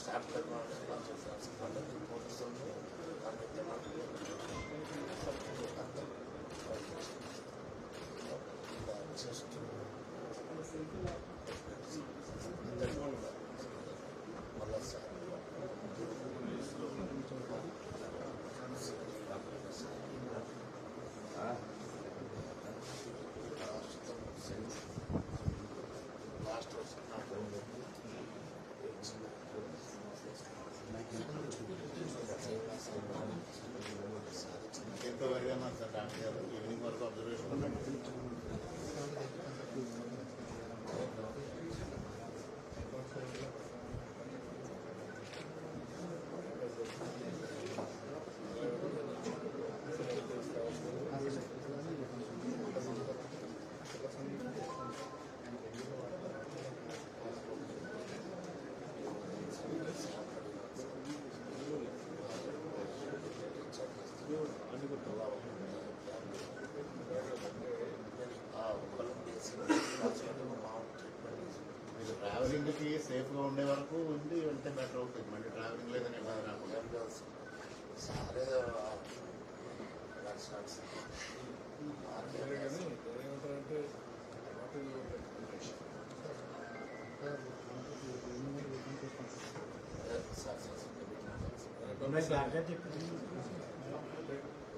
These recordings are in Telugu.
స్టాంప్ పెట్టమని పనిచేస్తాను అంటే మాకు ఎంత వరకు అన్నారు సార్ డాక్టర్ సేఫ్గా ఉండే వరకు ఉండి వెళ్తే బెటర్ అవుతుంది. మళ్ళీ ట్రావెలింగ్ లేదని ఇబ్బంది రాకుండా సారే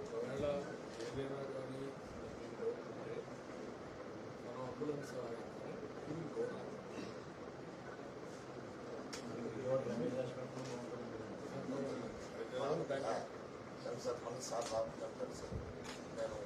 ఒకవేళ ఏదైనా కానీ మనం అంబులెన్స్ సార్ మళ్ళీ సార్ బాబు చెప్పారు సార్ నేను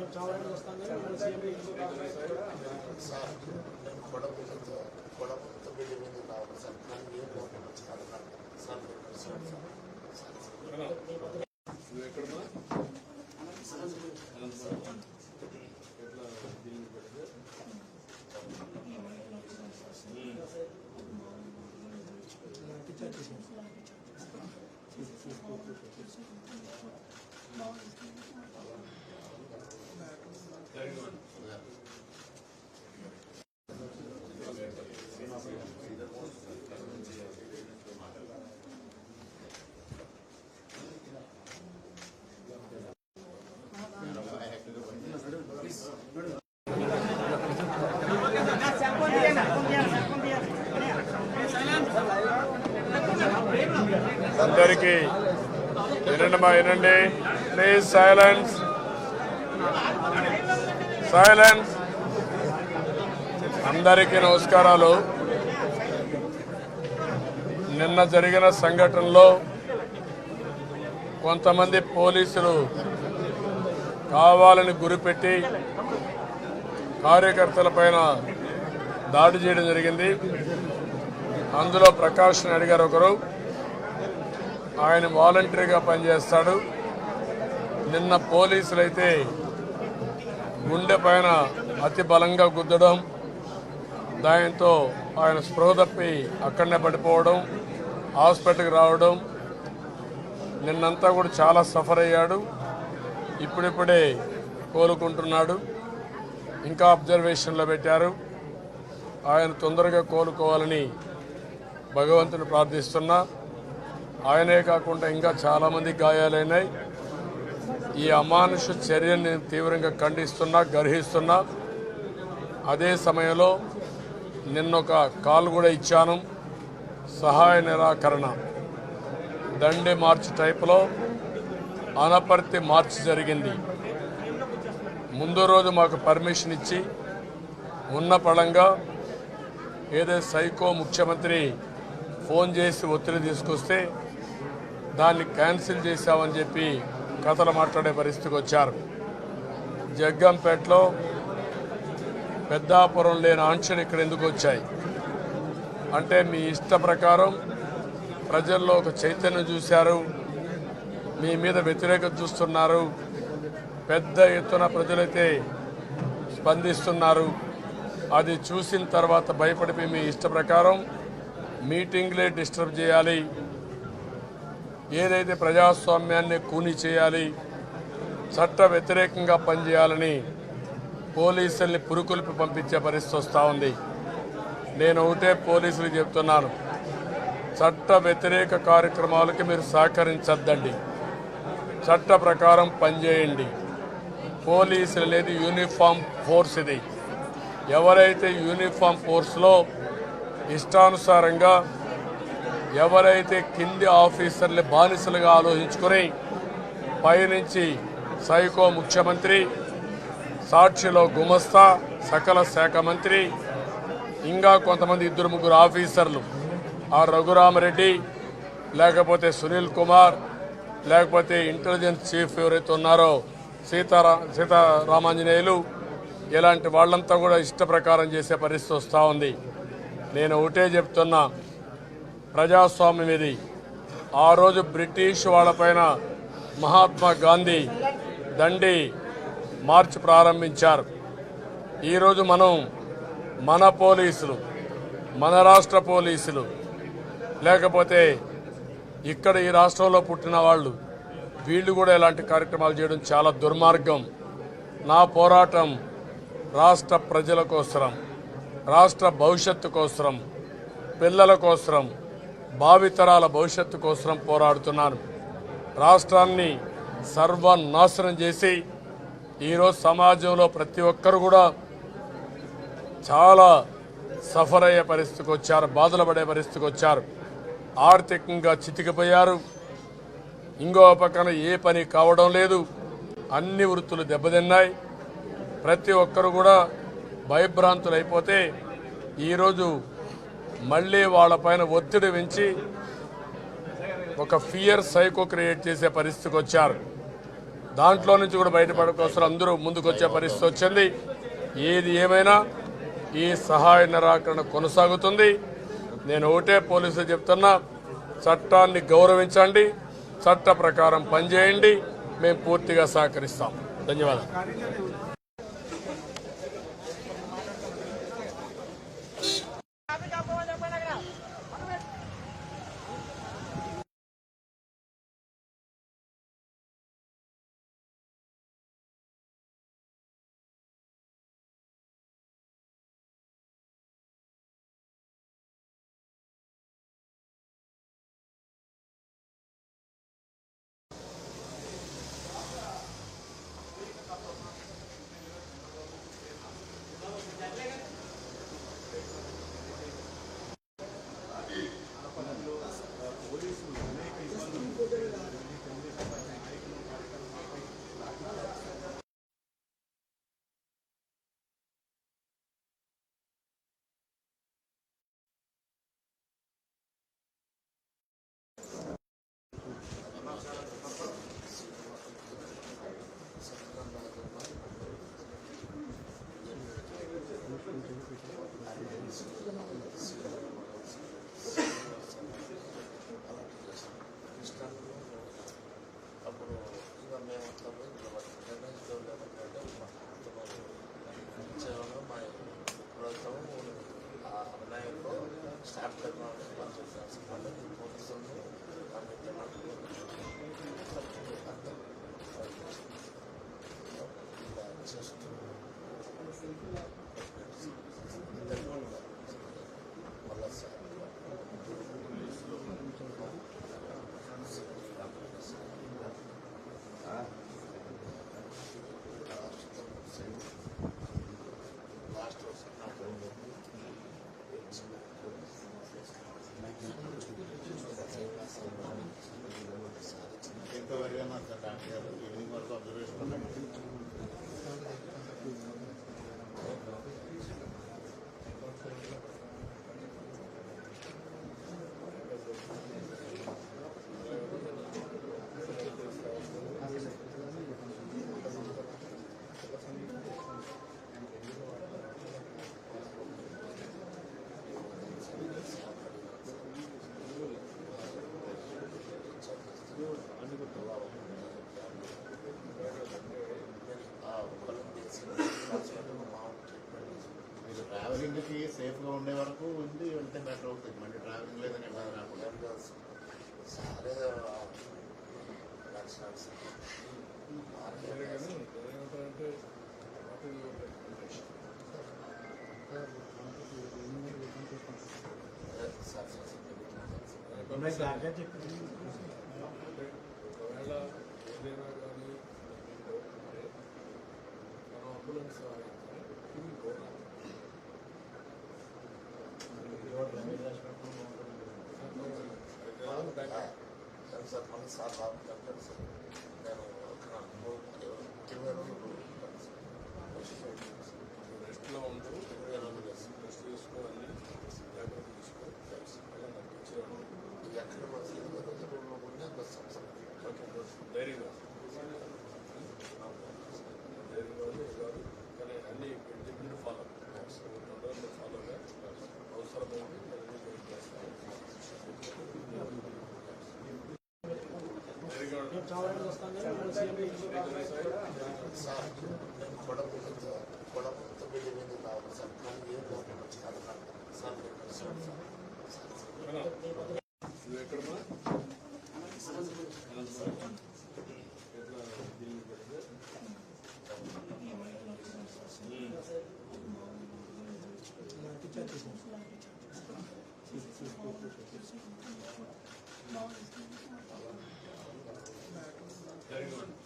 వెరీ గుడ్ సార్ నేను కొడవలతో కొడవలతో వెళ్ళి మీద రావాలి సార్ నన్ను ఏం పోతున్నాను సార్ సార్ సార్ సార్ వినండి మా వినండి. ప్లీజ్ సైలెన్స్ సైలెన్స్ అందరికీ నమస్కారాలు. నిన్న జరిగిన సంఘటనలో కొంతమంది పోలీసులు కావాలని గురిపెట్టి కార్యకర్తల పైన దాడి చేయడం జరిగింది. అందులో ప్రకాష్ నాయుడు గారు ఒకరు. ఆయన వాలంటరీగా పనిచేస్తాడు. నిన్న పోలీసులు అయితే గుండె పైన అతి బలంగా గుద్దడం దాంతో ఆయన స్పృహ తప్పి అక్కడనే పడిపోవడం హాస్పిటల్కి రావడం నిన్నంతా కూడా చాలా సఫర్ అయ్యాడు. ఇప్పుడిప్పుడే కోలుకుంటున్నాడు. ఇంకా అబ్జర్వేషన్లో పెట్టారు. ఆయన తొందరగా కోలుకోవాలని భగవంతుని ప్రార్థిస్తున్నా. ఆయనే కాకుండా ఇంకా చాలామంది గాయాలైనాయి. ఈ అమానుష చర్యని నేను తీవ్రంగా ఖండిస్తున్నా గర్హిస్తున్నా. అదే సమయంలో నిన్నొక కాల్ కూడా ఇచ్చాను. సహాయ నిరాకరణ. దండే మార్చ్ టైపులో అనపర్తి మార్చ్ జరిగింది. ముందు రోజు మాకు పర్మిషన్ ఇచ్చి ఉన్న పడంగా ఏదో సైకో ముఖ్యమంత్రి ఫోన్ చేసి ఒత్తిడి తీసుకొస్తే దాన్ని క్యాన్సిల్ చేశామని చెప్పి కథలు మాట్లాడే పరిస్థితికి వచ్చారు. జగ్గంపేటలో పెద్దాపురం లేని ఆంక్షలు ఇక్కడ ఎందుకు వచ్చాయి? అంటే మీ ఇష్ట ప్రకారం ప్రజల్లో ఒక చైతన్యం చూశారు మీ మీద వ్యతిరేకత చూస్తున్నారు పెద్ద ఎత్తున ప్రజలైతే స్పందిస్తున్నారు. అది చూసిన తర్వాత భయపడిపోయి మీ ఇష్ట ప్రకారం మీటింగ్లే డిస్టర్బ్ చేయాలి. ఏదైతే ప్రజాస్వామ్యాన్ని కూని చేయాలి చట్ట వ్యతిరేకంగా పనిచేయాలని పోలీసుల్ని పురుకొల్పి పంపించే పరిస్థితి వస్తూ ఉంది. నేను ఒకటే పోలీసులు చెప్తున్నాను. చట్ట వ్యతిరేక కార్యక్రమాలకి మీరు సహకరించద్దండి. చట్ట ప్రకారం పనిచేయండి. పోలీసులు అనేది యూనిఫామ్ ఫోర్స్ ఇది. ఎవరైతే యూనిఫామ్ ఫోర్స్లో ఇష్టానుసారంగా ఎవరైతే కింది ఆఫీసర్లు బానిసలుగా ఆలోచించుకొని పైనుంచి సైకో ముఖ్యమంత్రి సాక్షిలో గుమస్తా సకల శాఖ మంత్రి ఇంకా కొంతమంది ఇద్దరు ముగ్గురు ఆఫీసర్లు ఆ రఘురామరెడ్డి లేకపోతే సునీల్ కుమార్ లేకపోతే ఇంటెలిజెన్స్ చీఫ్ ఎవరైతే ఉన్నారో సీతారా సీతారామాంజనేయులు ఇలాంటి వాళ్ళంతా కూడా ఇష్ట ప్రకారం చేసే పరిస్థితి వస్తూ ఉంది. నేను ఒకటే చెప్తున్నా ప్రజాస్వామ్యం ఇది ఆ రోజు బ్రిటిష్ వాళ్ళపైన మహాత్మా గాంధీ దండి మార్చ్ ప్రారంభించారు. ఈరోజు మనం మన పోలీసులు మన రాష్ట్ర పోలీసులు లేకపోతే ఇక్కడ ఈ రాష్ట్రంలో పుట్టిన వాళ్ళు వీళ్ళు కూడా ఇలాంటి కార్యక్రమాలు చేయడం చాలా దుర్మార్గం. నా పోరాటం రాష్ట్ర ప్రజల కోసరం రాష్ట్ర భవిష్యత్తు కోసరం పిల్లల కోసరం భావితరాల భవిష్యత్తు కోసం పోరాడుతున్నాను. రాష్ట్రాన్ని సర్వనాశనం చేసి ఈరోజు సమాజంలో ప్రతి ఒక్కరు కూడా చాలా సఫర్ అయ్యే పరిస్థితికి వచ్చారు బాధలు పడే పరిస్థితికి వచ్చారు. ఆర్థికంగా చితికిపోయారు. ఇంకో పక్కన ఏ పని కావడం లేదు. అన్ని వృత్తులు దెబ్బతిన్నాయి. ప్రతి ఒక్కరు కూడా భయభ్రాంతులు అయిపోతే ఈరోజు మళ్ళీ వాళ్ళపైన ఒత్తిడి పెంచి ఒక ఫియర్ సైకో క్రియేట్ చేసే పరిస్థితికి వచ్చారు. దాంట్లో నుంచి కూడా బయటపడకోసం అందరూ ముందుకొచ్చే పరిస్థితి వచ్చింది. ఏది ఏమైనా ఈ సహాయ నిరాకరణ కొనసాగుతుంది. నేను ఒకటే పోలీసులు చెప్తున్నా చట్టాన్ని గౌరవించండి చట్ట ప్రకారం పనిచేయండి మేము పూర్తిగా సహకరిస్తాం. ధన్యవాదాలు. subsequently. ఎంతవరకు అన్నారు సార్ డాక్టర్ గారు ఈవినింగ్ వరకు మీరు సేఫ్గా సేఫ్గా ఉండే వరకు ఉంది వెళ్తే బెటర్ అవుతుంది. మళ్ళీ ట్రావెలింగ్ లేదని ఇబ్బంది రాకుండా. సారే సరే కానీ సార్ అంటే ఒకవేళ ఏదైనా కానీ మనం అంబులెన్స్ సార్ సార్ మన సార్ బాబు చెప్పారు సార్ సార్ నేను కొడపు కొడపుతో వెళ్ళి వెళ్ళి రావాలి సార్ నాకు ఏం లోపల వచ్చి కాదు సార్ నేను కలిసాను సార్ సార్ అవునా? నువ్వు ఎక్కడమ్మా అనంతపురం. ఎట్లా దీనికి పెడితే ధైర్యంగా ఉండు.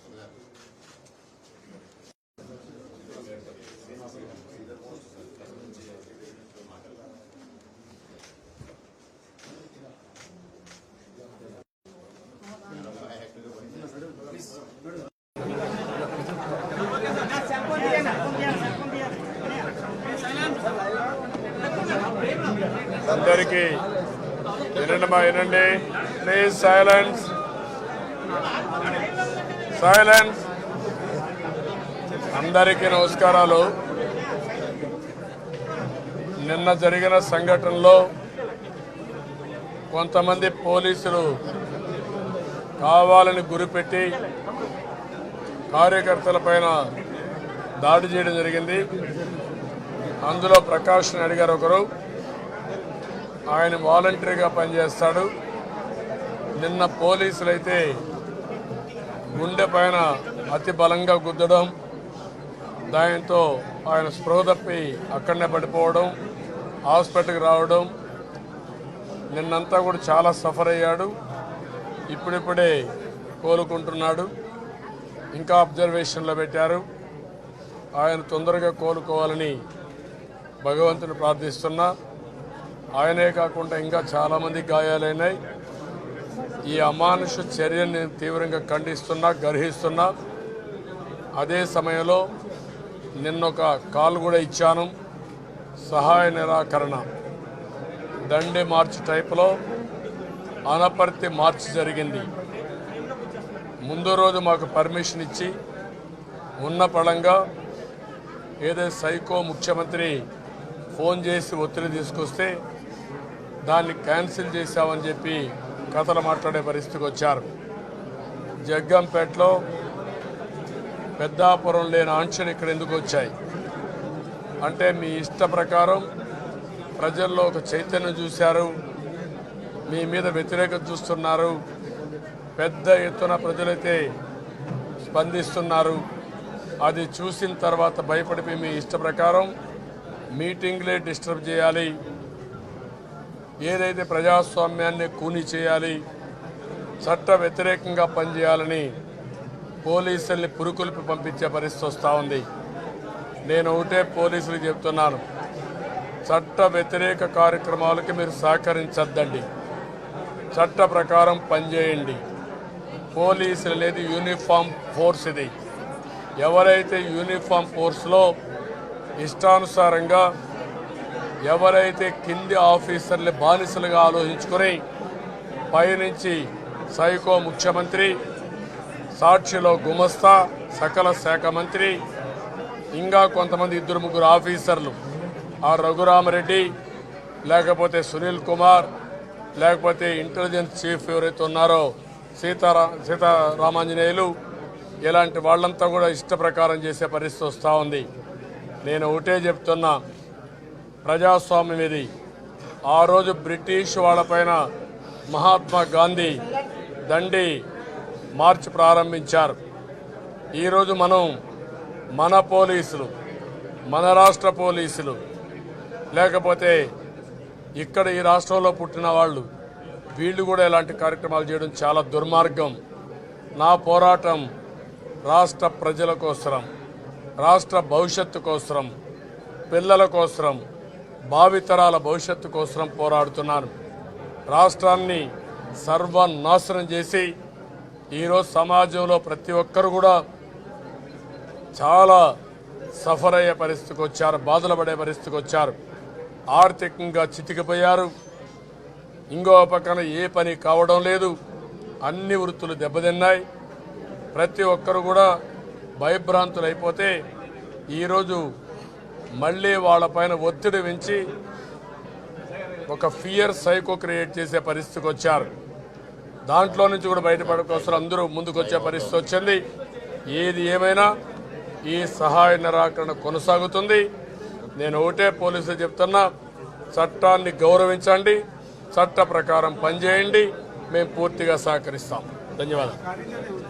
అందరికీ వినండి వినండి ప్లీజ్ సైలెన్స్ సైలెన్స్ అందరికీ నమస్కారాలు. నిన్న జరిగిన సంఘటనలో కొంతమంది పోలీసులు కావాలని గురిపెట్టి కార్యకర్తల పైన దాడి చేయడం జరిగింది. అందులో ప్రకాష్ అడిగారు ఒకరు. ఆయన వాలంటరీగా పనిచేస్తాడు. నిన్న పోలీసులు అయితే గుండె పైన అతి బలంగా గుద్దడం దాంతో ఆయన స్పృహ తప్పి అక్కడనే పడిపోవడం హాస్పిటల్కి రావడం నిన్నంతా కూడా చాలా సఫర్ అయ్యాడు. ఇప్పుడిప్పుడే కోలుకుంటున్నాడు. ఇంకా అబ్జర్వేషన్లో పెట్టారు. ఆయన తొందరగా కోలుకోవాలని భగవంతుని ప్రార్థిస్తున్నా. ఆయనే కాకుండా ఇంకా చాలామంది గాయాలైనాయి. ఈ అమానుష చర్యని నేను తీవ్రంగా ఖండిస్తున్నా గర్హిస్తున్నా. అదే సమయంలో నిన్నొక కాల్ కూడా ఇచ్చాను. సహాయ నిరాకరణ. దండి మార్చ్ టైపులో అనపర్తి మార్చ్ జరిగింది. ముందు రోజు మాకు పర్మిషన్ ఇచ్చి ఉన్న పళంగా ఏదో సైకో ముఖ్యమంత్రి ఫోన్ చేసి ఒత్తిడి తీసుకొస్తే దాన్ని క్యాన్సిల్ చేశామని చెప్పి కథలు మాట్లాడే పరిస్థితికి వచ్చారు. జగ్గంపేటలో పెద్దాపురం లేని ఆంక్షలు ఇక్కడ ఎందుకు వచ్చాయి? అంటే మీ ఇష్ట ప్రకారం ప్రజల్లో ఒక చైతన్యం చూశారు మీ మీద వ్యతిరేకత చూస్తున్నారు పెద్ద ఎత్తున ప్రజలైతే స్పందిస్తున్నారు. అది చూసిన తర్వాత భయపడిపోయి మీ ఇష్ట ప్రకారం మీటింగ్లే డిస్టర్బ్ చేయాలి. ఏదైతే ప్రజాస్వామ్యాన్ని కూని చేయాలి చట్ట వ్యతిరేకంగా పనిచేయాలని పోలీసుల్ని పురుకొల్పి పంపించే పరిస్థితి వస్తూ ఉంది. నేను ఒకటే పోలీసులు చెప్తున్నాను. చట్ట వ్యతిరేక కార్యక్రమాలకి మీరు సహకరించద్దండి. చట్ట ప్రకారం పనిచేయండి. పోలీసులు అనేది యూనిఫామ్ ఫోర్స్ ఇది. ఎవరైతే యూనిఫామ్ ఫోర్స్లో ఇష్టానుసారంగా ఎవరైతే కింది ఆఫీసర్లు బానిసలుగా ఆలోచించుకొని పైనుంచి సైకో ముఖ్యమంత్రి సాక్షిలో గుమస్తా సకల శాఖ మంత్రి ఇంకా కొంతమంది ఇద్దరు ముగ్గురు ఆఫీసర్లు ఆ రఘురామరెడ్డి లేకపోతే సునీల్ కుమార్ లేకపోతే ఇంటెలిజెన్స్ చీఫ్ ఎవరైతే ఉన్నారో సీతారా సీతారామాంజనేయులు ఇలాంటి వాళ్ళంతా కూడా ఇష్ట ప్రకారం చేసే పరిస్థితి వస్తూ ఉంది. నేను ఒకటే చెప్తున్నా ప్రజాస్వామ్యం ఇది ఆ రోజు బ్రిటిష్ వాళ్ళపైన మహాత్మా గాంధీ దండి మార్చ్ ప్రారంభించారు. ఈరోజు మనం మన పోలీసులు మన రాష్ట్ర పోలీసులు లేకపోతే ఇక్కడ ఈ రాష్ట్రంలో పుట్టిన వాళ్ళు వీళ్ళు కూడా ఇలాంటి కార్యక్రమాలు చేయడం చాలా దుర్మార్గం. నా పోరాటం రాష్ట్ర ప్రజల కోసరం రాష్ట్ర భవిష్యత్తు కోసరం పిల్లల కోసరం భావితరాల భవిష్యత్తు కోసం పోరాడుతున్నాను. రాష్ట్రాన్ని సర్వనాశనం చేసి ఈరోజు సమాజంలో ప్రతి ఒక్కరు కూడా చాలా సఫర్ అయ్యే పరిస్థితికి వచ్చారు బాధలు పడే పరిస్థితికి వచ్చారు. ఆర్థికంగా చితికిపోయారు. ఇంకో పక్కన ఏ పని కావడం లేదు. అన్ని వృత్తులు దెబ్బతిన్నాయి. ప్రతి ఒక్కరు కూడా భయభ్రాంతులు అయిపోతే ఈరోజు మళ్ళీ వాళ్ళపైన ఒత్తిడి పెంచి ఒక ఫియర్ సైకో క్రియేట్ చేసే పరిస్థితికి వచ్చారు. దాంట్లో నుంచి కూడా బయటపడకోసం అందరూ ముందుకు వచ్చే పరిస్థితి వచ్చింది. ఏది ఏమైనా ఈ సహాయ నిరాకరణ కొనసాగుతుంది. నేను ఒకటే పోలీసులు చెప్తున్నా చట్టాన్ని గౌరవించండి చట్ట ప్రకారం పనిచేయండి మేము పూర్తిగా సహకరిస్తాం. ధన్యవాదాలు.